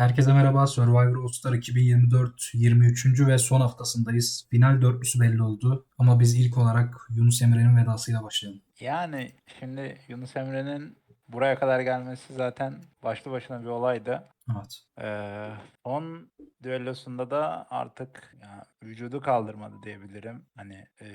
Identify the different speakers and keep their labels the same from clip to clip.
Speaker 1: Herkese merhaba. Survivor All Star 2024 23. ve son haftasındayız. Final dörtlüsü belli oldu. Ama biz ilk olarak Yunus Emre'nin vedasıyla başlayalım.
Speaker 2: Yani şimdi Yunus Emre'nin buraya kadar gelmesi zaten başlı başına bir olaydı.
Speaker 1: Evet.
Speaker 2: Ee, son düellosunda da artık ya, vücudu kaldırmadı diyebilirim. Hani e,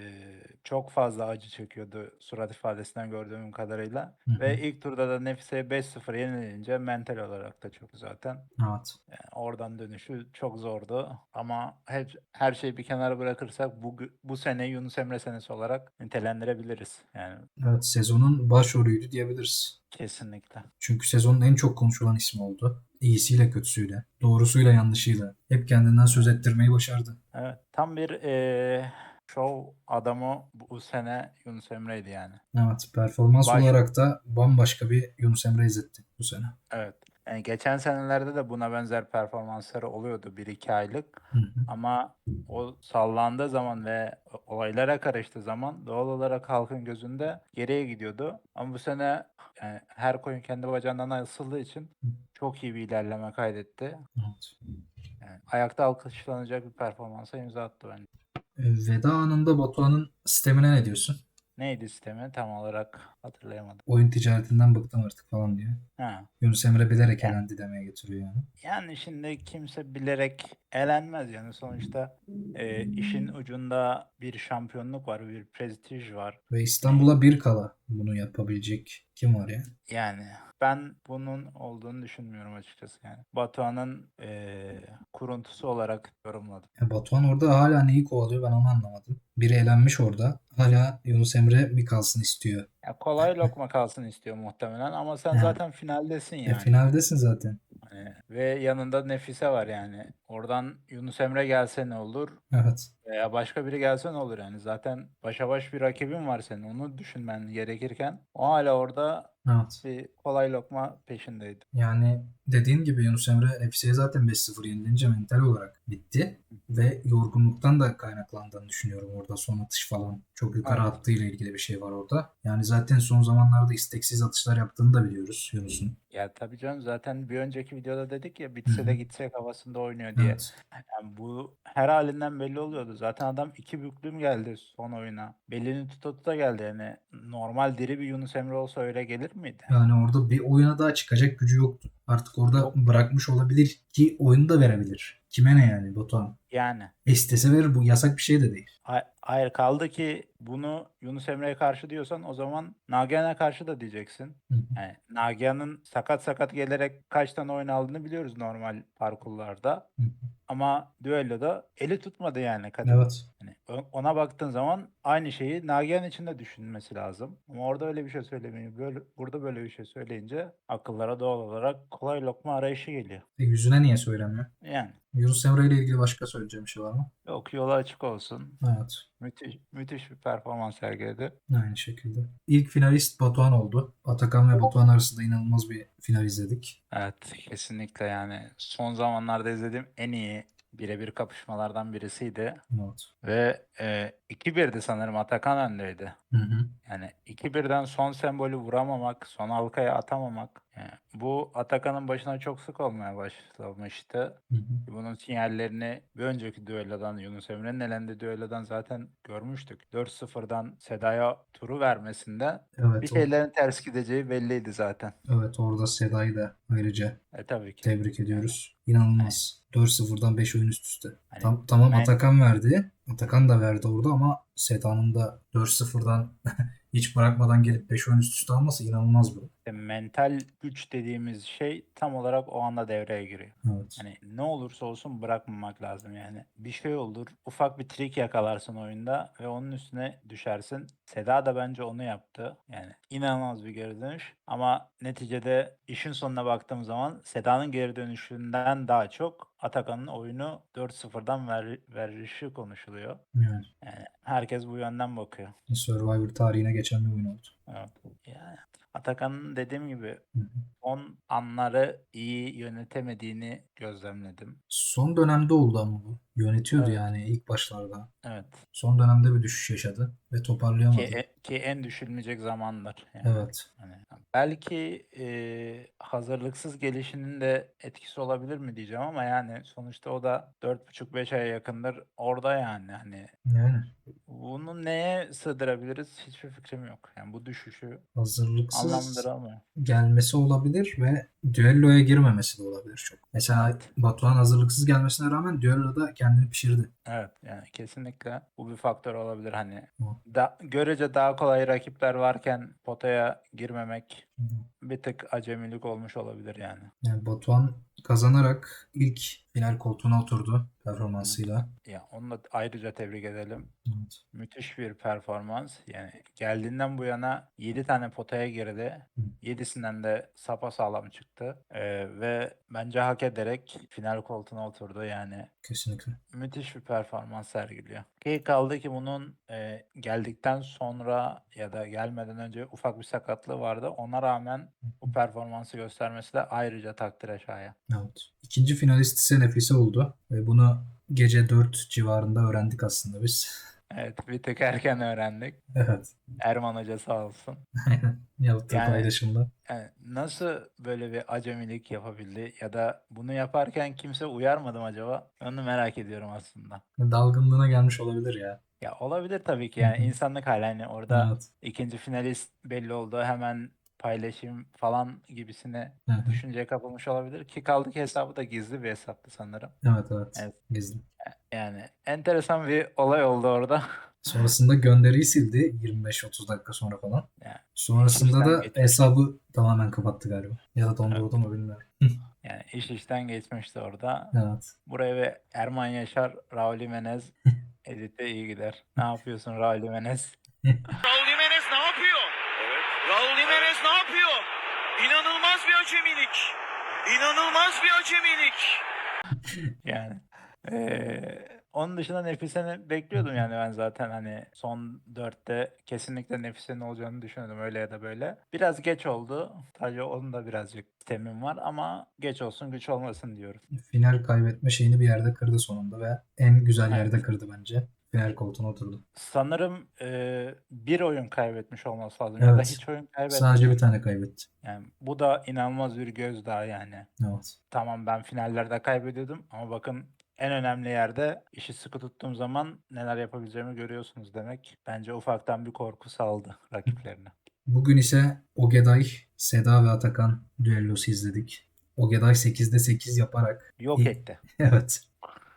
Speaker 2: çok fazla acı çekiyordu surat ifadesinden gördüğüm kadarıyla.
Speaker 1: Hı hı.
Speaker 2: Ve ilk turda da Nefis'e 5-0 yenilince mental olarak da çok zaten.
Speaker 1: Evet.
Speaker 2: Yani oradan dönüşü çok zordu. Ama hep her şeyi bir kenara bırakırsak bu bu sene Yunus Emre senesi olarak nitelendirebiliriz. Yani
Speaker 1: Evet sezonun başrolüydü diyebiliriz.
Speaker 2: kesinlikle.
Speaker 1: Çünkü sezonun en çok konuşulan ismi oldu. İyisiyle kötüsüyle, doğrusuyla yanlışıyla. Hep kendinden söz ettirmeyi başardı.
Speaker 2: Evet, tam bir eee şov adamı bu sene Yunus Emre'ydi yani.
Speaker 1: Evet performans
Speaker 2: Baş-
Speaker 1: olarak da bambaşka bir Yunus Emre izletti bu sene.
Speaker 2: Evet. Yani geçen senelerde de buna benzer performansları oluyordu 1-2 aylık.
Speaker 1: Hı hı.
Speaker 2: Ama o sallandığı zaman ve olaylara karıştığı zaman doğal olarak halkın gözünde geriye gidiyordu. Ama bu sene yani her koyun kendi bacağından asıldığı için çok iyi bir ilerleme kaydetti.
Speaker 1: Evet.
Speaker 2: Yani ayakta alkışlanacak bir performansa imza attı bence.
Speaker 1: E, Veda anında Batuhan'ın sistemine ne diyorsun?
Speaker 2: Neydi sistemi tam olarak hatırlayamadım.
Speaker 1: Oyun ticaretinden bıktım artık falan diyor.
Speaker 2: Ha.
Speaker 1: Yunus Emre bilerek elendi demeye getiriyor yani.
Speaker 2: Yani şimdi kimse bilerek elenmez yani sonuçta e, işin ucunda bir şampiyonluk var, bir prestij var.
Speaker 1: Ve İstanbul'a bir kala bunu yapabilecek kim var ya?
Speaker 2: Yani ben bunun olduğunu düşünmüyorum açıkçası yani. Batuhan'ın e, kuruntusu olarak yorumladım.
Speaker 1: Ya Batuhan orada hala neyi kovalıyor ben onu anlamadım. Biri elenmiş orada. Hala Yunus Emre bir kalsın istiyor.
Speaker 2: Ya kolay lokma kalsın istiyor muhtemelen ama sen zaten finaldesin
Speaker 1: E,
Speaker 2: yani.
Speaker 1: finaldesin zaten.
Speaker 2: Hani ve yanında Nefise var yani. Oradan Yunus Emre gelse ne olur?
Speaker 1: Evet.
Speaker 2: Veya başka biri gelse ne olur yani. Zaten başa baş bir rakibin var senin. Onu düşünmen gerekirken o hala orada
Speaker 1: Evet.
Speaker 2: bir kolay lokma peşindeydi.
Speaker 1: Yani dediğin gibi Yunus Emre Nefise'ye zaten 5-0 yenilince mental olarak bitti. Ve yorgunluktan da kaynaklandığını düşünüyorum orada son atış falan. Çok yukarı
Speaker 2: Evet.
Speaker 1: attığıyla ilgili bir şey var orada. Yani zaten son zamanlarda isteksiz atışlar yaptığını da biliyoruz Yunus'un.
Speaker 2: Ya tabii canım zaten bir önceki videoda dedik ya bitse de gitsek havasında oynuyor diye.
Speaker 1: Evet.
Speaker 2: Yani bu her halinden belli oluyordu. Zaten adam iki büklüm geldi son oyuna. Belini tuta tuta geldi yani. Normal diri bir Yunus Emre olsa öyle gelir miydi?
Speaker 1: Yani orada bir oyuna daha çıkacak gücü yoktu. Artık orada
Speaker 2: Yok.
Speaker 1: bırakmış olabilir ki oyunu da verebilir. Kime ne yani Batuhan?
Speaker 2: Yani.
Speaker 1: İstese verir bu yasak bir şey de değil.
Speaker 2: Hay- Hayır kaldı ki bunu Yunus Emre'ye karşı diyorsan o zaman Nagihan'a karşı da diyeceksin.
Speaker 1: Hı hı.
Speaker 2: Yani Nagihan'ın sakat sakat gelerek kaç tane oyun aldığını biliyoruz normal parkurlarda.
Speaker 1: Hı hı.
Speaker 2: Ama düelloda eli tutmadı yani kadın.
Speaker 1: Evet.
Speaker 2: Yani ona baktığın zaman aynı şeyi Nagihan için de düşünmesi lazım. Ama orada öyle bir şey söylemeyi, böyle, burada böyle bir şey söyleyince akıllara doğal olarak kolay lokma arayışı geliyor.
Speaker 1: E, yüzüne niye söylemiyor?
Speaker 2: Yani
Speaker 1: Yunus Emre ile ilgili başka söyleyeceğim bir şey var mı?
Speaker 2: yok yolu açık olsun.
Speaker 1: Evet.
Speaker 2: Müthiş, müthiş bir performans sergiledi.
Speaker 1: Aynı şekilde. İlk finalist Batuhan oldu. Atakan ve Batuhan arasında inanılmaz bir final izledik.
Speaker 2: Evet kesinlikle yani son zamanlarda izlediğim en iyi birebir kapışmalardan birisiydi.
Speaker 1: Evet.
Speaker 2: Ve e, 2-1'di sanırım Atakan öndeydi.
Speaker 1: Hı hı.
Speaker 2: Yani 2-1'den son sembolü vuramamak, son halkaya atamamak. Yani bu Atakan'ın başına çok sık olmaya başlamıştı.
Speaker 1: Hı hı.
Speaker 2: Bunun sinyallerini bir önceki düellodan Yunus Emre'nin elendiği düellodan zaten görmüştük. 4-0'dan Seda'ya turu vermesinde bir
Speaker 1: Evet, o-
Speaker 2: şeylerin ters gideceği belliydi zaten.
Speaker 1: evet orada Seda'yı da ayrıca
Speaker 2: E tabii ki.
Speaker 1: tebrik ediyoruz. İnanılmaz. 4-0'dan 5 oyun üst üste.
Speaker 2: Hani
Speaker 1: Tam, tamam
Speaker 2: ben-
Speaker 1: Atakan verdi. Atakan da verdi orada ama Seda'nın da 4-0'dan hiç bırakmadan gelip 5 oyun üst üste alması inanılmaz bu.
Speaker 2: İşte mental güç dediğimiz şey tam olarak o anda devreye giriyor.
Speaker 1: Evet.
Speaker 2: Hani ne olursa olsun bırakmamak lazım yani. Bir şey olur, ufak bir trik yakalarsın oyunda ve onun üstüne düşersin. Seda da bence onu yaptı. Yani inanılmaz bir geri dönüş. Ama neticede işin sonuna baktığım zaman Seda'nın geri dönüşünden daha çok Atakan'ın oyunu 4-0'dan ver, verişi konuşuluyor.
Speaker 1: Yani
Speaker 2: Yani herkes bu yönden bakıyor.
Speaker 1: Survivor tarihine geçen bir oyun oldu.
Speaker 2: Evet. Yani Atakan'ın dediğim gibi son anları iyi yönetemediğini gözlemledim.
Speaker 1: Son dönemde oldu ama bu. Yönetiyordu
Speaker 2: Evet.
Speaker 1: yani ilk başlarda.
Speaker 2: Evet.
Speaker 1: Son dönemde bir düşüş yaşadı ve toparlayamadı.
Speaker 2: Ki, ki en düşülmeyecek zamandır. Yani.
Speaker 1: Evet.
Speaker 2: Hani belki e, hazırlıksız gelişinin de etkisi olabilir mi diyeceğim ama yani sonuçta o da 4,5-5 aya yakındır orada yani hani
Speaker 1: Yani
Speaker 2: bunu neye sığdırabiliriz hiçbir fikrim yok. Yani bu düşüşü
Speaker 1: hazırlıksız gelmesi olabilir ve düelloya girmemesi de olabilir çok. Mesela
Speaker 2: Evet.
Speaker 1: Batuhan hazırlıksız gelmesine rağmen düelloda kendini pişirdi.
Speaker 2: Evet yani kesinlikle bu bir faktör olabilir hani
Speaker 1: Hı.
Speaker 2: da, görece daha kolay rakipler varken potaya girmemek. Bir tık acemilik olmuş olabilir yani.
Speaker 1: Yani Batuhan kazanarak ilk final koltuğuna oturdu performansıyla.
Speaker 2: Ya onu da ayrıca tebrik edelim.
Speaker 1: Evet.
Speaker 2: Müthiş bir performans. Yani geldiğinden bu yana 7 tane potaya girdi.
Speaker 1: Hı.
Speaker 2: 7'sinden de sapasağlam çıktı. Ee, ve bence hak ederek final koltuğuna oturdu. Yani
Speaker 1: Kesinlikle.
Speaker 2: müthiş bir performans sergiliyor. Ki kaldı ki bunun e, geldikten sonra ya da gelmeden önce ufak bir sakatlığı vardı. Ona rağmen bu performansı göstermesi de ayrıca takdire şayan.
Speaker 1: Evet. İkinci finalist ise Nefise oldu. Ve bunu gece 4 civarında öğrendik aslında biz.
Speaker 2: Evet bir tık erken öğrendik.
Speaker 1: Evet.
Speaker 2: Erman Hoca sağ olsun.
Speaker 1: Yaptığı
Speaker 2: Yani-
Speaker 1: paylaşımda.
Speaker 2: Yani nasıl böyle bir acemilik yapabildi ya da bunu yaparken kimse uyarmadı mı acaba? Onu merak ediyorum aslında.
Speaker 1: Dalgınlığına gelmiş olabilir ya.
Speaker 2: Ya olabilir tabii ki yani insanlık hali hani orada
Speaker 1: Evet.
Speaker 2: ikinci finalist belli oldu hemen paylaşayım falan gibisine
Speaker 1: hı.
Speaker 2: düşünceye kapılmış olabilir ki kaldı ki hesabı da gizli bir hesaptı sanırım.
Speaker 1: Evet evet.
Speaker 2: Evet.
Speaker 1: Gizli.
Speaker 2: Yani enteresan bir olay oldu orada.
Speaker 1: Sonrasında gönderiyi sildi 25-30 dakika sonra falan.
Speaker 2: Yani
Speaker 1: Sonrasında da
Speaker 2: geçmiş.
Speaker 1: hesabı tamamen kapattı galiba. Ya da dondurdu mu bilmiyorum.
Speaker 2: Yani iş işten geçmişti orada.
Speaker 1: Evet.
Speaker 2: Buraya ve Erman Yaşar, Raul Jimenez edite iyi gider. Ne yapıyorsun Raul Jimenez?
Speaker 3: Raul Jimenez ne yapıyor? Raul Jimenez ne yapıyor? İnanılmaz bir acemilik. İnanılmaz bir acemilik.
Speaker 2: Yani eee, onun dışında Nefise'ni bekliyordum yani ben zaten hani son dörtte kesinlikle Nefise'nin olacağını düşünüyordum öyle ya da böyle. Biraz geç oldu. Sadece onun da birazcık sistemim var ama geç olsun güç olmasın diyorum.
Speaker 1: Final kaybetme şeyini bir yerde kırdı sonunda ve en güzel
Speaker 2: Evet.
Speaker 1: yerde kırdı bence. Final koltuğuna oturdu.
Speaker 2: Sanırım eee, bir oyun kaybetmiş olması lazım ya da
Speaker 1: Evet.
Speaker 2: hiç oyun kaybetmedi.
Speaker 1: Sadece bir tane kaybetti.
Speaker 2: Yani bu da inanılmaz bir gözdağı yani.
Speaker 1: Evet.
Speaker 2: Tamam ben finallerde kaybediyordum ama bakın en önemli yerde işi sıkı tuttuğum zaman neler yapabileceğimi görüyorsunuz demek. Bence ufaktan bir korku saldı rakiplerine.
Speaker 1: Bugün ise Ogeday, Seda ve Atakan düellosu izledik. Ogeday 8'de 8 yaparak
Speaker 2: Yok etti.
Speaker 1: evet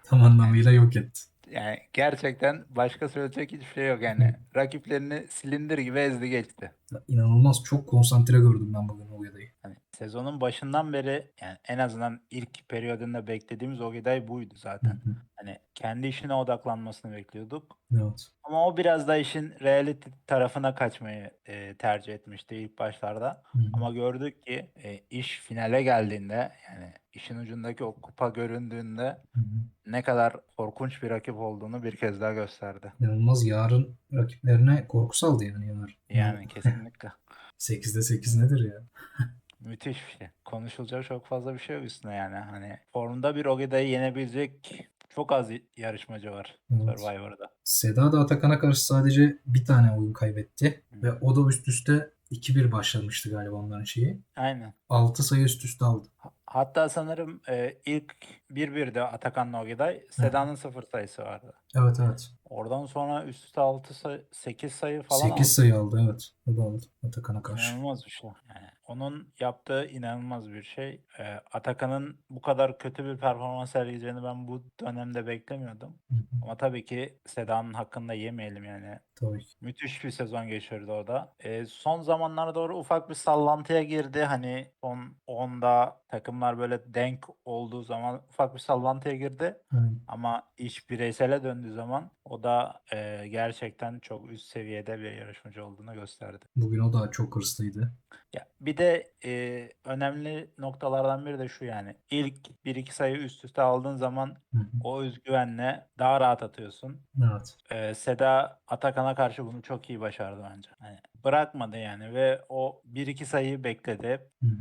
Speaker 1: tam anlamıyla yok etti.
Speaker 2: Yani gerçekten başka söyleyecek hiçbir şey yok yani. Rakiplerini silindir gibi ezdi geçti.
Speaker 1: İnanılmaz çok konsantre gördüm ben bugün Ogeday'ı.
Speaker 2: Hani sezonun başından beri yani en azından ilk periyodunda beklediğimiz Ogeday buydu
Speaker 1: Hı
Speaker 2: zaten.
Speaker 1: hı.
Speaker 2: Hani kendi işine odaklanmasını bekliyorduk.
Speaker 1: Evet.
Speaker 2: Ama o biraz da işin reality tarafına kaçmayı e, tercih etmişti ilk başlarda.
Speaker 1: Hı hı.
Speaker 2: Ama gördük ki e, iş finale geldiğinde yani işin ucundaki o kupa göründüğünde
Speaker 1: Hı hı.
Speaker 2: ne kadar korkunç bir rakip olduğunu bir kez daha gösterdi.
Speaker 1: İnanılmaz yarın rakiplerine korku saldı yani yarın.
Speaker 2: Yani kesinlikle.
Speaker 1: 8'de 8 nedir ya?
Speaker 2: Müthiş bir şey. Konuşulacak çok fazla bir şey yok üstüne yani. Hani formda bir Ogeda'yı yenebilecek çok az yarışmacı var
Speaker 1: Evet.
Speaker 2: Survivor'da.
Speaker 1: Seda da Atakan'a karşı sadece bir tane oyun kaybetti.
Speaker 2: Hı.
Speaker 1: Ve o da üst üste 2-1 başlamıştı galiba onların şeyi.
Speaker 2: Aynen.
Speaker 1: 6 sayı üst üste aldı.
Speaker 2: Ha- Hatta sanırım e, ilk 1-1'de Atakan'la Ogeday Seda'nın sıfır sayısı vardı.
Speaker 1: Evet evet.
Speaker 2: Oradan sonra üst üste 6 sayı, 8 sayı falan
Speaker 1: 8
Speaker 2: aldı.
Speaker 1: sayı aldı evet. O da aldı Atakan'a karşı.
Speaker 2: İnanılmaz bir şey. Yani onun yaptığı inanılmaz bir şey. Ee, Atakan'ın bu kadar kötü bir performans sergileyeceğini ben bu dönemde beklemiyordum.
Speaker 1: Hı hı.
Speaker 2: Ama tabii ki Seda'nın hakkında yemeyelim yani.
Speaker 1: Tabii.
Speaker 2: Müthiş bir sezon geçirdi o da. Ee, son zamanlara doğru ufak bir sallantıya girdi. Hani son 10'da takımlar böyle denk olduğu zaman ufak bir sallantıya girdi.
Speaker 1: Aynen.
Speaker 2: Ama iş bireysele döndüğü zaman o da e, gerçekten çok üst seviyede bir yarışmacı olduğunu gösterdi.
Speaker 1: Bugün o da çok hırslıydı.
Speaker 2: Ya bir de e, önemli noktalardan biri de şu yani. İlk 1-2 sayı üst üste aldığın zaman o özgüvenle daha rahat atıyorsun.
Speaker 1: Evet.
Speaker 2: E, Seda Atakan'a karşı bunu çok iyi başardı bence. Hani bırakmadı yani ve o 1-2 sayıyı bekledi.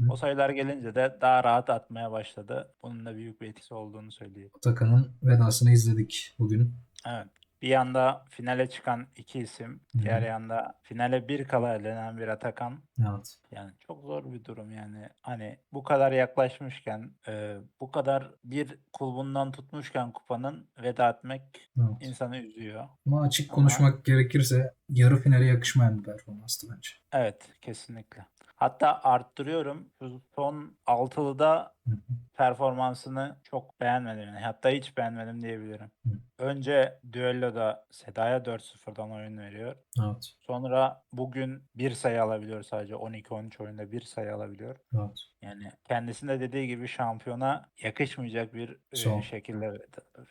Speaker 2: O sayılar gelince de daha rahat atmaya başladı. Bunun da büyük bir etkisi olduğunu söyleyeyim.
Speaker 1: Atakan'ın vedasını izledik bugün.
Speaker 2: Evet. Bir yanda finale çıkan iki isim,
Speaker 1: Hı
Speaker 2: diğer yanda finale bir kala elenen bir Atakan.
Speaker 1: Evet.
Speaker 2: Yani çok zor bir durum yani. Hani bu kadar yaklaşmışken, e, bu kadar bir kulbundan tutmuşken kupanın veda etmek
Speaker 1: evet.
Speaker 2: insanı üzüyor.
Speaker 1: Ama açık
Speaker 2: Ama-
Speaker 1: konuşmak gerekirse yarı finale yakışmayan bir performanstı bence.
Speaker 2: Evet, kesinlikle. Hatta arttırıyorum. Şu son altılıda. Performansını çok beğenmedim. Yani. Hatta hiç beğenmedim diyebilirim.
Speaker 1: Hı.
Speaker 2: Önce düelloda Seda'ya 4-0'dan oyun veriyor.
Speaker 1: Evet.
Speaker 2: Sonra bugün bir sayı alabiliyor sadece. 12-13 oyunda bir sayı alabiliyor.
Speaker 1: Evet.
Speaker 2: Yani kendisinde dediği gibi şampiyona yakışmayacak bir e,
Speaker 1: Son.
Speaker 2: şekilde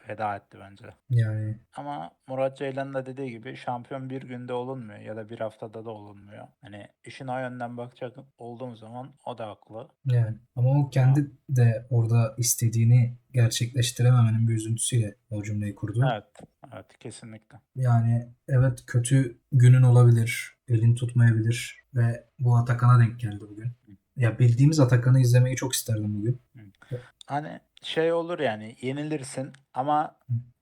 Speaker 2: veda etti bence.
Speaker 1: Yani
Speaker 2: Ama Murat Ceylan'ın da dediği gibi şampiyon bir günde olunmuyor ya da bir haftada da olunmuyor. Hani işin o yönden bakacak olduğum zaman o da haklı.
Speaker 1: yani ama o kendi de orada istediğini gerçekleştirememenin bir üzüntüsüyle o cümleyi kurdu.
Speaker 2: Evet, evet kesinlikle.
Speaker 1: Yani evet kötü günün olabilir, elin tutmayabilir ve bu Atakan'a denk geldi bugün. Ya bildiğimiz Atakan'ı izlemeyi çok isterdim bugün.
Speaker 2: Hani şey olur yani yenilirsin ama.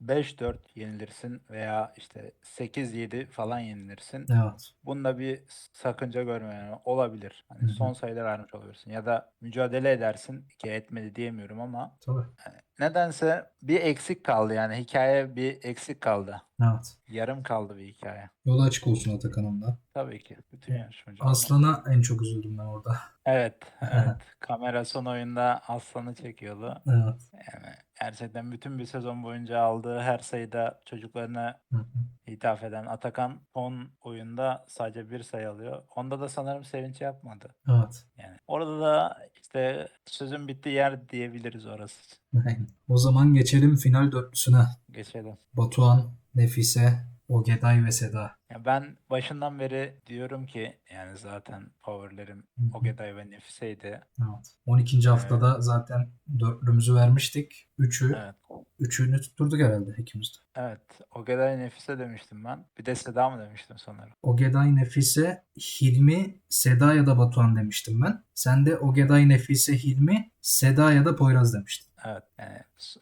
Speaker 2: 5-4 yenilirsin veya işte 8-7 falan yenilirsin.
Speaker 1: Evet.
Speaker 2: Bunda bir sakınca görmüyorum. Olabilir. Hani son sayıda vermiş olabilirsin. Ya da mücadele edersin ki etmedi diyemiyorum ama
Speaker 1: Tabii.
Speaker 2: hani nedense bir eksik kaldı yani hikaye bir eksik kaldı.
Speaker 1: Evet.
Speaker 2: Yarım kaldı bir hikaye.
Speaker 1: Yolu açık olsun Atakan'ın da.
Speaker 2: Tabii ki. Bütün yarışmacılar.
Speaker 1: Aslan'a en çok üzüldüm ben orada.
Speaker 2: Evet, evet. Kamera son oyunda Aslan'ı çekiyordu.
Speaker 1: Evet.
Speaker 2: Yani gerçekten bütün bir sezon boyunca aldığı her sayıda çocuklarına hitap eden Atakan son oyunda sadece bir sayı alıyor. Onda da sanırım sevinç yapmadı.
Speaker 1: Evet.
Speaker 2: Yani orada da işte sözün bittiği yer diyebiliriz orası.
Speaker 1: O zaman geçelim final dörtlüsüne.
Speaker 2: Geçelim.
Speaker 1: Batuhan, Nefise, Ogeday ve Seda.
Speaker 2: Ya ben başından beri diyorum ki yani zaten favorilerim. Ogeday ve Nefise'ydi.
Speaker 1: Evet. 12. haftada zaten dörtlümüzü vermiştik. Üçü,
Speaker 2: Evet.
Speaker 1: üçünü tutturduk herhalde ikimiz de.
Speaker 2: Evet. Ogeday Nefise demiştim ben. Bir de Seda mı demiştim sanırım.
Speaker 1: Ogeday, Nefise, Hilmi, Seda ya da Batuhan demiştim ben. Sen de Ogeday, Nefise, Hilmi, Seda ya da Poyraz demiştin.
Speaker 2: Evet. Yani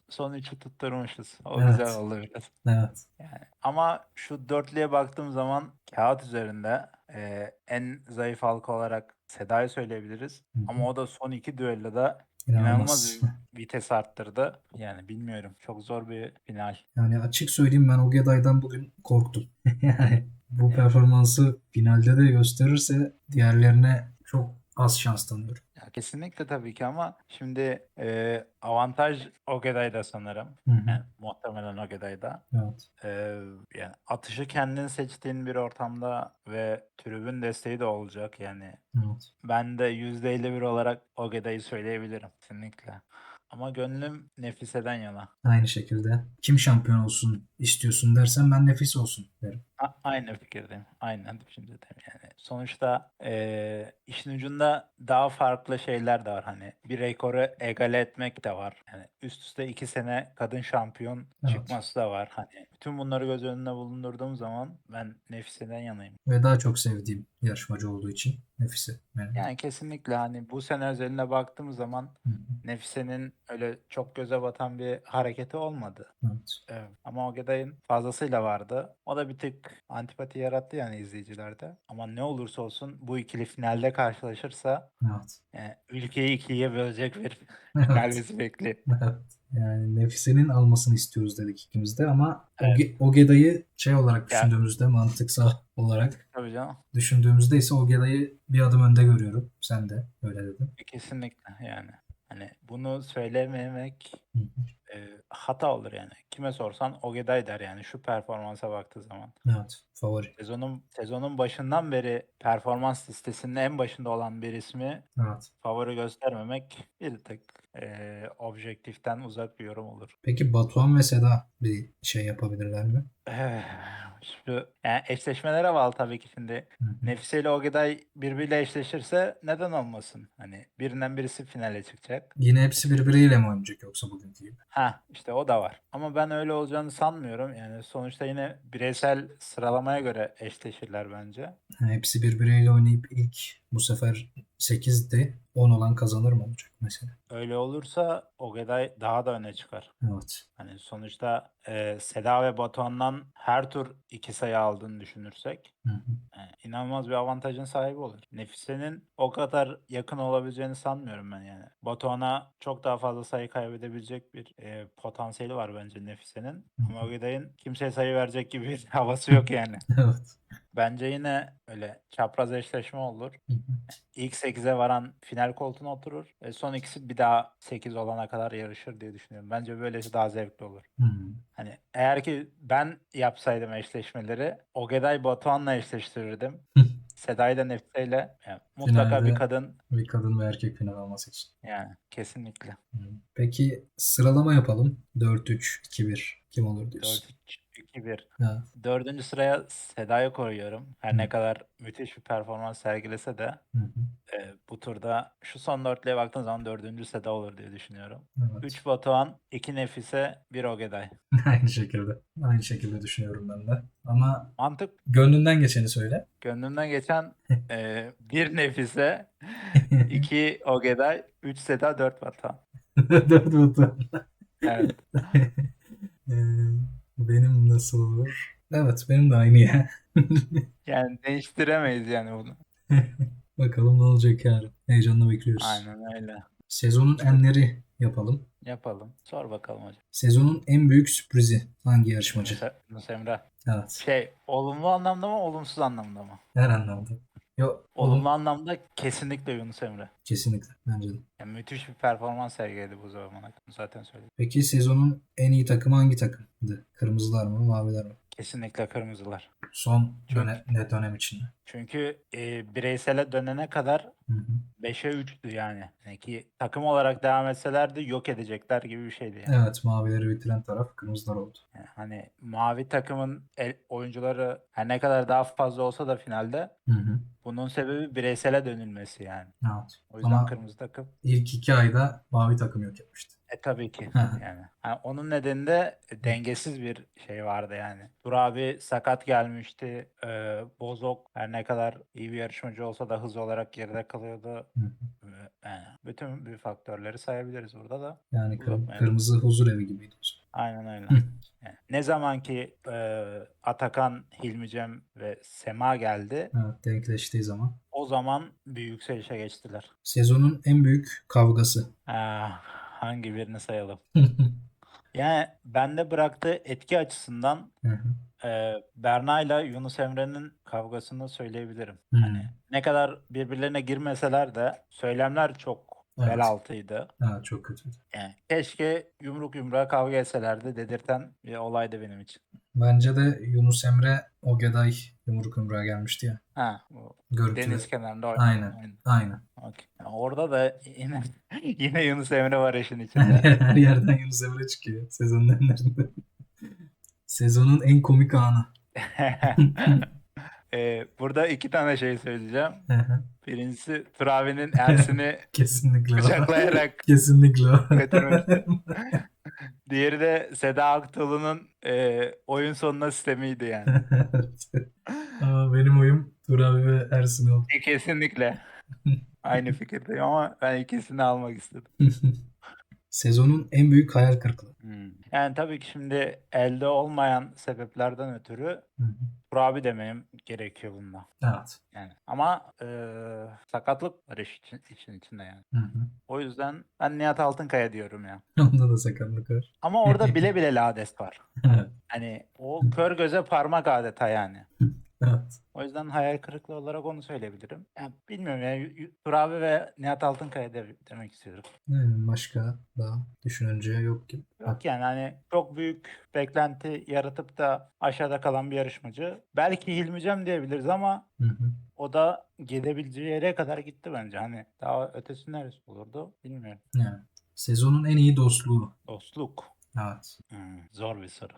Speaker 2: son üçü tutturmuşuz. O
Speaker 1: Evet.
Speaker 2: güzel oldu biraz.
Speaker 1: Evet.
Speaker 2: Yani ama şu dörtlüye baktığım zaman kağıt üzerinde e, en zayıf halka olarak Seda'yı söyleyebiliriz.
Speaker 1: Hı hı.
Speaker 2: Ama o da son iki düelloda inanılmaz
Speaker 1: İnanılmaz.
Speaker 2: bir vites arttırdı. Yani bilmiyorum. Çok zor bir final.
Speaker 1: Yani açık söyleyeyim ben Ogeday'dan bugün korktum. yani bu performansı finalde de gösterirse diğerlerine çok az şans tanıyorum.
Speaker 2: Ya kesinlikle tabii ki ama şimdi e, avantaj Ogeday'da sanırım.
Speaker 1: Hı hı.
Speaker 2: Yani muhtemelen Ogeday'da.
Speaker 1: Evet.
Speaker 2: Ee, yani atışı kendin seçtiğin bir ortamda ve tribün desteği de olacak yani.
Speaker 1: Evet.
Speaker 2: Ben de %51 olarak Ogeda'yı söyleyebilirim kesinlikle. Ama gönlüm Nefise'den yana.
Speaker 1: Aynı şekilde kim şampiyon olsun istiyorsun dersen ben Nefis olsun derim.
Speaker 2: A- aynı fikirdeyim. Aynen düşüncedeyim yani. Sonuçta eee, işin ucunda daha farklı şeyler de var. Hani bir rekoru egale etmek de var. Yani üst üste iki sene kadın şampiyon
Speaker 1: Evet.
Speaker 2: çıkması da var. Hani bütün bunları göz önünde bulundurduğum zaman ben Nefise'den yanayım.
Speaker 1: Ve daha çok sevdiğim yarışmacı olduğu için Nefise. benim.
Speaker 2: Yani kesinlikle hani bu sene özeline baktığım zaman
Speaker 1: Hı hı.
Speaker 2: Nefise'nin öyle çok göze batan bir hareketi olmadı.
Speaker 1: Evet.
Speaker 2: Evet. Ama Ogeday'ın fazlasıyla vardı. O da bir tık antipati yarattı yani izleyicilerde. Ama ne olursa olsun bu ikili finalde karşılaşırsa
Speaker 1: Evet.
Speaker 2: yani ülkeyi ikiye bölecek bir final bizi bekliyor.
Speaker 1: Evet. Yani Nefise'nin almasını istiyoruz dedik ikimiz de ama
Speaker 2: Evet.
Speaker 1: Oge- Ogeday'ı şey olarak düşündüğümüzde mantıksal olarak
Speaker 2: Tabii canım.
Speaker 1: düşündüğümüzde ise Ogeday'ı bir adım önde görüyorum. Sen de öyle dedin.
Speaker 2: Kesinlikle yani. Hani bunu söylememek
Speaker 1: Hı hı.
Speaker 2: e, hata olur yani. Kime sorsan Ogeday der yani şu performansa baktığı zaman.
Speaker 1: Evet. Favori.
Speaker 2: Sezonun sezonun başından beri performans listesinin en başında olan bir ismi
Speaker 1: Evet.
Speaker 2: favori göstermemek bir tık eee, objektiften uzak bir yorum olur.
Speaker 1: Peki Batuhan ve Seda bir şey yapabilirler mi?
Speaker 2: Şu yani eşleşmelere bağlı tabii ki şimdi.
Speaker 1: Hı.
Speaker 2: Nefise ile Ogeday birbiriyle eşleşirse neden olmasın? Hani birinden birisi finale çıkacak.
Speaker 1: Yine hepsi birbiriyle mi oynayacak yoksa bugünkü gibi?
Speaker 2: Ha işte o da var. Ama ben öyle olacağını sanmıyorum. Yani sonuçta yine bireysel sıralamaya göre eşleşirler bence.
Speaker 1: Ha, Hepsi birbiriyle oynayıp ilk bu sefer 8'de 10 olan kazanır mı olacak mesela?
Speaker 2: Öyle olursa Ogeday daha da öne çıkar.
Speaker 1: Evet.
Speaker 2: Hani sonuçta e, Seda ve Batuhan'dan her tur iki sayı aldığını düşünürsek
Speaker 1: Hı hı.
Speaker 2: e, inanılmaz bir avantajın sahibi olur. Nefise'nin o kadar yakın olabileceğini sanmıyorum ben yani. Batuhan'a çok daha fazla sayı kaybedebilecek bir e, potansiyeli var bence Nefise'nin. Ama Ogeday'ın kimseye sayı verecek gibi bir havası yok yani.
Speaker 1: Evet.
Speaker 2: Bence yine öyle çapraz eşleşme olur. İlk 8'e varan final koltuğuna oturur. Ve son ikisi bir daha 8 olana kadar yarışır diye düşünüyorum. Bence böylesi daha zevkli olur.
Speaker 1: Hı.
Speaker 2: Hani eğer ki ben yapsaydım eşleşmeleri Ogeday Batuhan'la eşleştirirdim. Seda'yı da Nefise'yle. Yani mutlaka bir
Speaker 1: Finalde-
Speaker 2: kadın
Speaker 1: Bir kadın ve erkek final olması için.
Speaker 2: yani kesinlikle.
Speaker 1: Peki sıralama yapalım. 4-3-2-1. Kim olur diyorsun?
Speaker 2: 4-3-2-1.
Speaker 1: Evet.
Speaker 2: Dördüncü sıraya Seda'yı koyuyorum. Her
Speaker 1: Hı.
Speaker 2: ne kadar müthiş bir performans sergilese de
Speaker 1: Hı hı.
Speaker 2: e, bu turda şu son dörtlüye baktığın zaman dördüncü Seda olur diye düşünüyorum.
Speaker 1: Evet.
Speaker 2: 3 Batuhan, 2 Nefise, 1 Ogeday.
Speaker 1: Aynı şekilde. Aynı şekilde düşünüyorum ben de. Ama
Speaker 2: Mantık
Speaker 1: gönlünden geçeni söyle.
Speaker 2: gönlümden geçen e, 1 Nefise, 2 Ogeday, 3 Seda, 4 Batuhan.
Speaker 1: Dört Batu.
Speaker 2: Evet.
Speaker 1: Benim nasıl olur? Evet benim de aynı ya.
Speaker 2: Yani değiştiremeyiz yani bunu.
Speaker 1: Bakalım ne olacak yarın. Heyecanla bekliyoruz.
Speaker 2: Aynen öyle.
Speaker 1: Sezonun enleri yapalım.
Speaker 2: Yapalım. Sor bakalım hocam.
Speaker 1: Sezonun en büyük sürprizi hangi yarışmacı?
Speaker 2: Yunus Emre.
Speaker 1: Evet.
Speaker 2: Şey, olumlu anlamda mı, olumsuz anlamda mı?
Speaker 1: Her anlamda. Yok.
Speaker 2: Olumlu anlamda kesinlikle Yunus Emre.
Speaker 1: Kesinlikle. Bence de.
Speaker 2: Yani müthiş bir performans sergiledi bu zamana kadar. Zaten söyledim.
Speaker 1: Peki sezonun en iyi takımı hangi takımdı? Kırmızılar mı, maviler mi?
Speaker 2: Kesinlikle kırmızılar.
Speaker 1: Son dönem, ne dönem içinde?
Speaker 2: Çünkü e, bireysele dönene kadar
Speaker 1: Hı hı.
Speaker 2: 5'e 3'tü yani. yani. Ki takım olarak devam etselerdi yok edecekler gibi bir şeydi yani.
Speaker 1: Evet, mavileri bitiren taraf kırmızılar oldu.
Speaker 2: Yani hani mavi takımın el, oyuncuları her ne kadar daha fazla olsa da finalde
Speaker 1: Hı hı.
Speaker 2: bunun sebebi bireysele dönülmesi yani.
Speaker 1: Evet.
Speaker 2: O yüzden
Speaker 1: Ama
Speaker 2: kırmızı takım
Speaker 1: ilk iki ayda mavi takım yok etmişti.
Speaker 2: E tabii ki yani. Ha, onun nedeni de dengesiz bir şey vardı yani. Dur abi sakat gelmişti. Ee, Bozok her ne kadar iyi bir yarışmacı olsa da hız olarak geride kalıyordu. Yani bütün bir faktörleri sayabiliriz burada da.
Speaker 1: Yani kır- kırmızı huzur evi gibiydi.
Speaker 2: Aynen öyle. Yani ne zaman ki e, Atakan, Hilmicem ve Sema geldi
Speaker 1: Evet, denkleştiği zaman.
Speaker 2: o zaman bir yükselişe geçtiler.
Speaker 1: Sezonun en büyük kavgası.
Speaker 2: Ah, hangi birini sayalım? Yani bende bıraktığı etki açısından e, Berna ile Yunus Emre'nin kavgasını söyleyebilirim. Hani ne kadar birbirlerine girmeseler de söylemler çok
Speaker 1: Evet.
Speaker 2: bel altıydı.
Speaker 1: Evet, çok kötüydü.
Speaker 2: Yani keşke yumruk yumruğa kavga etselerdi dedirten bir olaydı benim için.
Speaker 1: Bence de Yunus Emre Ogeday yumruk yumruğa gelmişti ya.
Speaker 2: Ha,
Speaker 1: Görüntülü.
Speaker 2: deniz kenarında oynadı.
Speaker 1: Aynen. Aynen.
Speaker 2: Okey. Yani orada da yine yine Yunus Emre var işin içinde.
Speaker 1: her yerden Yunus Emre çıkıyor sezonun enlerinde. Sezonun en komik anı.
Speaker 2: Ee, burada iki tane şey söyleyeceğim.
Speaker 1: Hı hı.
Speaker 2: Birincisi Travi'nin Ersin'i
Speaker 1: Kesinlikle
Speaker 2: bıçaklayarak
Speaker 1: Kesinlikle o.
Speaker 2: götürmesi. Diğeri de Seda Aktuğlu'nun e, oyun sonuna sistemiydi yani.
Speaker 1: Aa, benim oyum Turabi ve Ersin oldu.
Speaker 2: E, Kesinlikle. Aynı fikirdeyim ama ben ikisini almak istedim.
Speaker 1: Sezonun en büyük hayal kırıklığı.
Speaker 2: Hmm. Yani tabii ki şimdi elde olmayan sebeplerden ötürü
Speaker 1: Hı hı.
Speaker 2: Turabi demem gerekiyor bunda.
Speaker 1: Evet.
Speaker 2: Yani ama e, sakatlık var iş için, için içinde yani.
Speaker 1: Hı hı.
Speaker 2: O yüzden ben Nihat Altınkaya diyorum ya.
Speaker 1: Onda da sakatlık var.
Speaker 2: Ama orada bile bile lades var.
Speaker 1: Evet.
Speaker 2: Hani o kör göze parmak adeta yani.
Speaker 1: Evet.
Speaker 2: O yüzden hayal kırıklığı olarak onu söyleyebilirim. Yani bilmiyorum ya. Y- Y- Turabi ve Nihat Altınkaya de, demek istiyorum.
Speaker 1: Yani başka daha düşününce yok gibi.
Speaker 2: Yok yani hani çok büyük beklenti yaratıp da aşağıda kalan bir yarışmacı. Belki Hilmicem diyebiliriz ama
Speaker 1: Hı hı.
Speaker 2: o da gidebileceği yere kadar gitti bence. Hani daha ötesi neresi olurdu bilmiyorum.
Speaker 1: Yani. Sezonun en iyi dostluğu.
Speaker 2: Dostluk.
Speaker 1: Evet.
Speaker 2: Hmm, zor bir soru.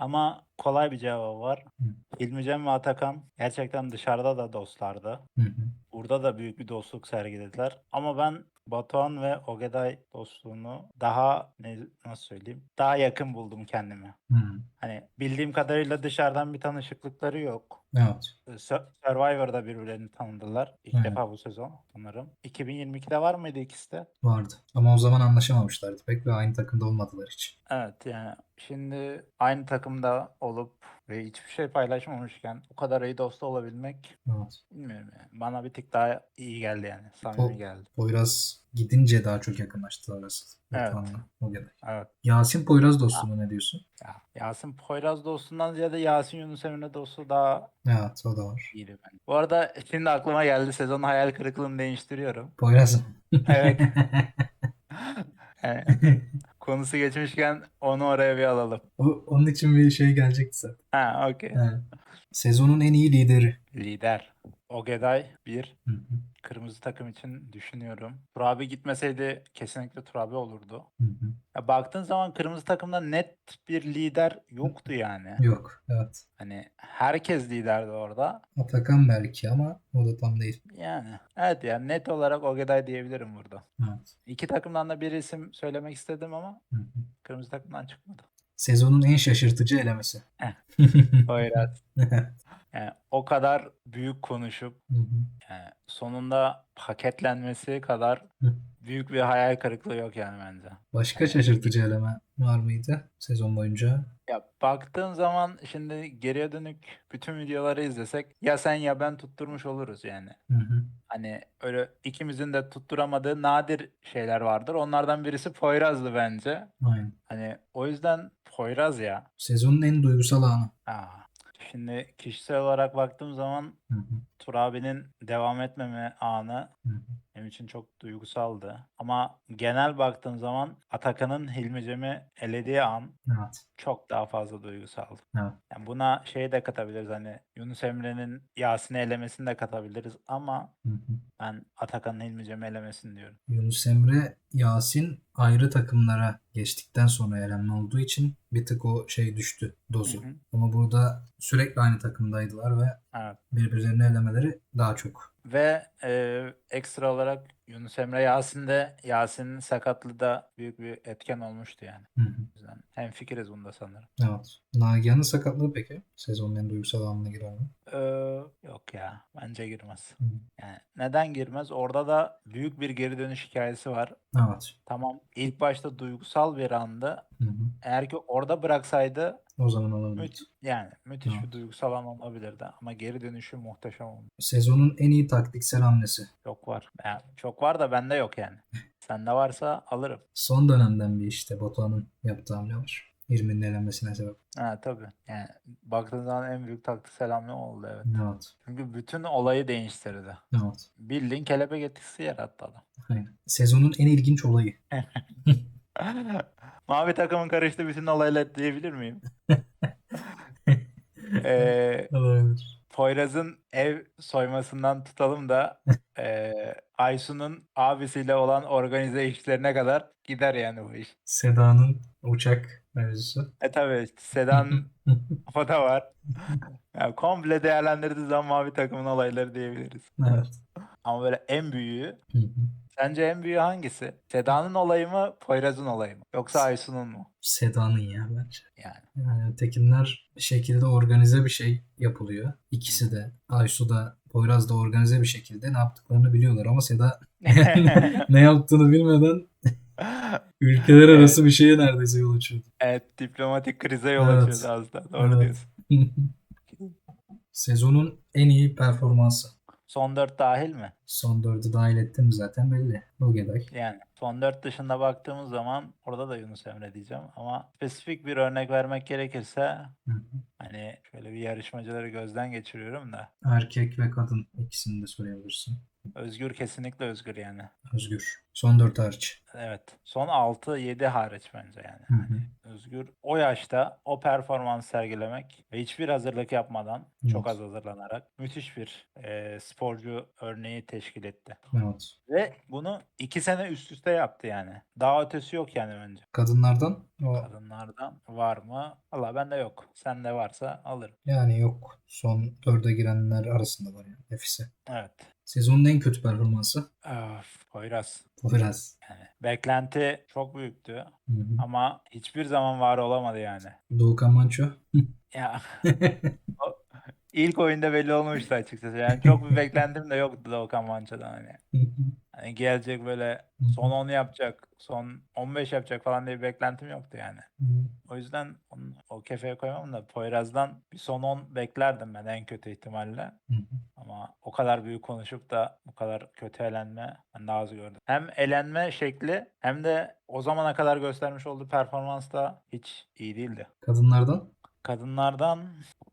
Speaker 2: Ama kolay bir cevabı var.
Speaker 1: Hı.
Speaker 2: Hilmicem ve Atakan gerçekten dışarıda da dostlardı.
Speaker 1: Hı hı.
Speaker 2: Burada da büyük bir dostluk sergilediler. Ama ben Batuhan ve Ogeday dostluğunu daha ne nasıl söyleyeyim? Daha yakın buldum kendime.
Speaker 1: Hmm.
Speaker 2: Hani bildiğim kadarıyla dışarıdan bir tanışıklıkları yok.
Speaker 1: Evet.
Speaker 2: Sur- Survivor'da birbirlerini tanıdılar. İlk
Speaker 1: Evet.
Speaker 2: defa bu sezon sanırım. 2022'de var mıydı ikisi de?
Speaker 1: Vardı. Ama o zaman anlaşamamışlardı pek ve aynı takımda olmadılar hiç.
Speaker 2: Evet yani şimdi aynı takımda olup ve hiçbir şey paylaşmamışken o kadar iyi dost olabilmek
Speaker 1: Evet.
Speaker 2: bilmiyorum yani. Bana bir tık daha iyi geldi yani. Samimi
Speaker 1: O-
Speaker 2: geldi.
Speaker 1: Poyraz gidince daha çok yakınlaştılar asıl.
Speaker 2: Evet.
Speaker 1: O kadar.
Speaker 2: Evet.
Speaker 1: Yasin Poyraz dostluğuna ne diyorsun?
Speaker 2: Ya, Yasin Poyraz dostundan ziyade Yasin Yunus Emre dostu daha
Speaker 1: Evet o da var.
Speaker 2: iyiydi bence. Bu arada şimdi aklıma geldi sezon hayal kırıklığını değiştiriyorum.
Speaker 1: Poyraz.
Speaker 2: Evet. konusu geçmişken onu oraya bir alalım.
Speaker 1: o, onun için bir şey gelecekti zaten.
Speaker 2: Ha okey.
Speaker 1: Sezonun en iyi lideri.
Speaker 2: Lider. Ogeday 1.
Speaker 1: Hı hı.
Speaker 2: Kırmızı takım için düşünüyorum. Turabi gitmeseydi kesinlikle Turabi olurdu.
Speaker 1: Hı hı.
Speaker 2: Ya baktığın zaman kırmızı takımda net bir lider yoktu yani.
Speaker 1: Yok. Evet.
Speaker 2: Hani herkes liderdi orada.
Speaker 1: Atakan belki ama o da tam değil.
Speaker 2: Yani evet yani net olarak Ogeday diyebilirim burada.
Speaker 1: Evet.
Speaker 2: İki takımdan da bir isim söylemek istedim ama
Speaker 1: Hı hı.
Speaker 2: kırmızı takımdan çıkmadı.
Speaker 1: Sezonun en şaşırtıcı elemesi.
Speaker 2: Heh. Poyraz. Yani o kadar büyük konuşup
Speaker 1: Hı hı.
Speaker 2: yani sonunda paketlenmesi kadar
Speaker 1: Hı.
Speaker 2: Büyük bir hayal kırıklığı yok yani bence.
Speaker 1: Başka şaşırtıcı eleme var mıydı sezon boyunca?
Speaker 2: Ya baktığın zaman şimdi geriye dönük bütün videoları izlesek ya sen ya ben tutturmuş oluruz yani.
Speaker 1: Hı hı.
Speaker 2: Hani öyle ikimizin de tutturamadığı nadir şeyler vardır. Onlardan birisi Poyraz'dı bence.
Speaker 1: Aynen.
Speaker 2: Hani o yüzden Poyraz ya.
Speaker 1: Sezonun en duygusal anı.
Speaker 2: Aa, şimdi kişisel olarak baktığım zaman
Speaker 1: Hı hı.
Speaker 2: Turabi'nin devam etmeme anı. Benim için çok duygusaldı. Ama genel baktığım zaman Atakan'ın Hilmi Cem'i elediği an
Speaker 1: Evet.
Speaker 2: çok daha fazla duygusaldı.
Speaker 1: Evet.
Speaker 2: Yani buna şey de katabiliriz hani Yunus Emre'nin Yasin'i elemesini de katabiliriz ama
Speaker 1: Hı hı.
Speaker 2: ben Atakan'ın Hilmi Cem'i elemesini diyorum.
Speaker 1: Yunus Emre, Yasin ayrı takımlara geçtikten sonra elenme olduğu için bir tık o şey düştü dozu.
Speaker 2: Hı hı.
Speaker 1: Ama burada sürekli aynı takımdaydılar ve
Speaker 2: Evet.
Speaker 1: birbirlerini elemeleri daha çok.
Speaker 2: Ve e, ekstra olarak Yunus Emre Yasin'de Yasin'in sakatlığı da büyük bir etken olmuştu yani.
Speaker 1: Hı hı.
Speaker 2: O yüzden hemfikiriz bunda sanırım.
Speaker 1: Evet. Nagihan'ın sakatlığı peki? Sezonun en duygusal anına girer mi?
Speaker 2: Ee, yok ya bence girmez.
Speaker 1: Hı.
Speaker 2: Yani neden girmez? Orada da büyük bir geri dönüş hikayesi var.
Speaker 1: Evet.
Speaker 2: Tamam ilk başta duygusal bir andı.
Speaker 1: Hı hı.
Speaker 2: Eğer ki orada bıraksaydı
Speaker 1: O zaman olabilir.
Speaker 2: müth yani müthiş
Speaker 1: Evet.
Speaker 2: bir duygusal an olabilirdi ama geri dönüşü muhteşem oldu.
Speaker 1: Sezonun en iyi taktiksel hamlesi.
Speaker 2: Çok var. Yani çok var da bende yok yani. Sende varsa alırım.
Speaker 1: Son dönemden bir işte Batuhan'ın yaptığı hamle var. 20'nin elenmesine sebep.
Speaker 2: Ha tabii. Yani baktığın zaman en büyük taktiksel hamle oldu evet.
Speaker 1: Evet.
Speaker 2: Çünkü bütün olayı değiştirdi.
Speaker 1: Evet.
Speaker 2: Bildiğin kelebek etkisi yarattı adam.
Speaker 1: Aynen. Sezonun en ilginç olayı.
Speaker 2: Mavi takımın karıştı bütün olaylar diyebilir miyim? Ee,
Speaker 1: Olabilir.
Speaker 2: Poyraz'ın ev soymasından tutalım da ee, Aysun'un abisiyle olan organize işlerine kadar gider yani bu iş.
Speaker 1: Seda'nın uçak mevzusu.
Speaker 2: E tabi Sedan da var. Yani komple değerlendirdiği zaman mavi takımın olayları diyebiliriz.
Speaker 1: evet.
Speaker 2: Ama böyle en büyüğü sence en büyüğü hangisi? Seda'nın olayı mı Poyraz'ın olayı mı? Yoksa Aysun'un mu?
Speaker 1: Seda'nın ya bence.
Speaker 2: Yani.
Speaker 1: Yani tekinler bir şekilde organize bir şey yapılıyor. İkisi de Aysu da Poyraz da organize bir şekilde ne yaptıklarını biliyorlar ama Seda ne yaptığını bilmeden ülkeler arası bir şeye neredeyse yol açıyordu.
Speaker 2: evet diplomatik krize yol
Speaker 1: Evet.
Speaker 2: açıyordu az da. Doğru
Speaker 1: Evet.
Speaker 2: diyorsun.
Speaker 1: Sezonun en iyi performansı.
Speaker 2: Son dört dahil mi?
Speaker 1: Son dördü dahil ettim zaten belli. Ogeday.
Speaker 2: Yani son dört dışında baktığımız zaman orada da Yunus Emre diyeceğim ama spesifik bir örnek vermek gerekirse
Speaker 1: Hı hı.
Speaker 2: hani şöyle bir yarışmacıları gözden geçiriyorum da
Speaker 1: Erkek ve kadın ikisini de söyleyebilirsin.
Speaker 2: Özgür kesinlikle Özgür yani.
Speaker 1: Özgür. Son dört hariç.
Speaker 2: Evet. Son 6-7 hariç bence yani.
Speaker 1: Hı hı.
Speaker 2: Özgür o yaşta o performans sergilemek ve hiçbir hazırlık yapmadan çok
Speaker 1: Evet.
Speaker 2: az hazırlanarak müthiş bir e, sporcu örneği teşkil etti.
Speaker 1: Evet.
Speaker 2: Ve bunu iki sene üst üste yaptı yani. Daha ötesi yok yani bence.
Speaker 1: Kadınlardan o
Speaker 2: Kadınlardan var mı? Valla bende yok. Sende varsa alırım.
Speaker 1: yani yok. Son dörde girenler arasında var yani. Nefise.
Speaker 2: Evet.
Speaker 1: Sezonun en kötü performansı.
Speaker 2: Öf, Poyraz.
Speaker 1: Poyraz.
Speaker 2: Yani beklenti çok büyüktü
Speaker 1: Hı hı.
Speaker 2: ama hiçbir zaman var olamadı yani.
Speaker 1: Doğukan Manço.
Speaker 2: Ya o ilk oyunda belli olmuştu açıkçası. Yani çok bir beklentim de yoktu Doğukan Manço'dan hani. Hani gelecek böyle son 10 yapacak, son 15 yapacak falan diye bir beklentim yoktu yani. O yüzden onu, o kefeye koymam da Poyraz'dan bir son 10 beklerdim ben en kötü ihtimalle. Ama o kadar büyük konuşup da bu kadar kötü elenme ben daha az gördüm. Hem elenme şekli hem de o zamana kadar göstermiş olduğu performans da hiç iyi değildi.
Speaker 1: Kadınlardan.
Speaker 2: Kadınlardan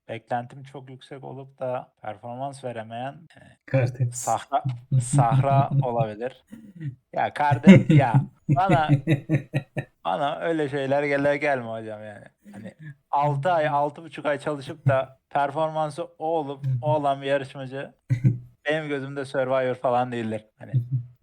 Speaker 2: beklentim çok yüksek olup da performans veremeyen e,
Speaker 1: Kartens.
Speaker 2: Sahra Sahra olabilir. Ya kardeş ya bana bana öyle şeyler gele gelme hocam yani. Hani 6 ay 6,5 ay çalışıp da performansı o olup o olan bir yarışmacı benim gözümde Survivor falan değildir. Hani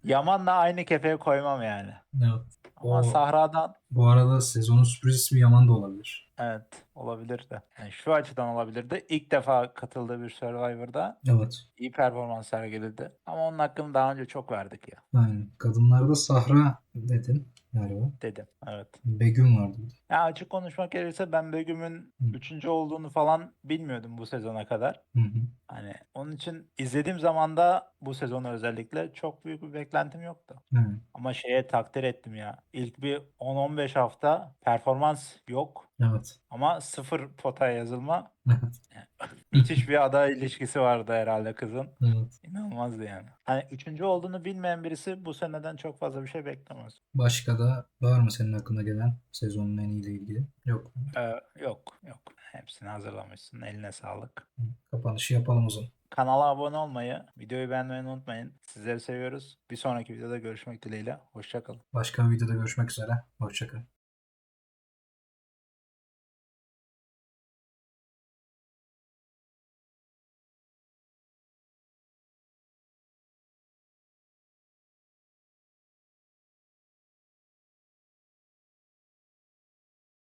Speaker 2: Yaman'la aynı kefeye koymam yani.
Speaker 1: Evet.
Speaker 2: Ama
Speaker 1: O-
Speaker 2: Sahra'dan
Speaker 1: Bu arada sezonun sürpriz ismi Yaman da olabilir.
Speaker 2: Evet olabilir de. Yani şu açıdan olabilir de ilk defa katıldığı bir Survivor'da
Speaker 1: Evet.
Speaker 2: iyi performans sergiledi. Ama onun hakkını daha önce çok verdik ya
Speaker 1: Aynen. Kadınlarda Sahra dedin galiba.
Speaker 2: dedim. Evet.
Speaker 1: Begüm vardı.
Speaker 2: Ya açık konuşmak gerekirse ben Begüm'ün
Speaker 1: Hı.
Speaker 2: üçüncü olduğunu falan bilmiyordum bu sezona kadar.
Speaker 1: Hı hı.
Speaker 2: Hani onun için izlediğim zaman da bu sezonu özellikle çok büyük bir beklentim yoktu.
Speaker 1: Evet.
Speaker 2: Ama şeye takdir ettim ya. İlk bir 10-15 hafta performans yok
Speaker 1: Evet.
Speaker 2: ama sıfır potaya yazılma.
Speaker 1: Evet.
Speaker 2: Müthiş bir aday ilişkisi vardı herhalde kızın.
Speaker 1: Evet.
Speaker 2: İnanılmazdı yani. Hani üçüncü olduğunu bilmeyen birisi bu seneden çok fazla bir şey beklemez.
Speaker 1: Başka da var mı senin aklına gelen sezonun en iyiyle ilgili? Yok.
Speaker 2: Ee, yok yok. Hepsini hazırlamışsın. Eline sağlık.
Speaker 1: Kapanışı yapalım o zaman.
Speaker 2: Kanala abone olmayı, videoyu beğenmeyi unutmayın. Sizleri seviyoruz. Bir sonraki videoda görüşmek dileğiyle. Hoşçakalın.
Speaker 1: Başka bir videoda görüşmek üzere. Hoşçakalın.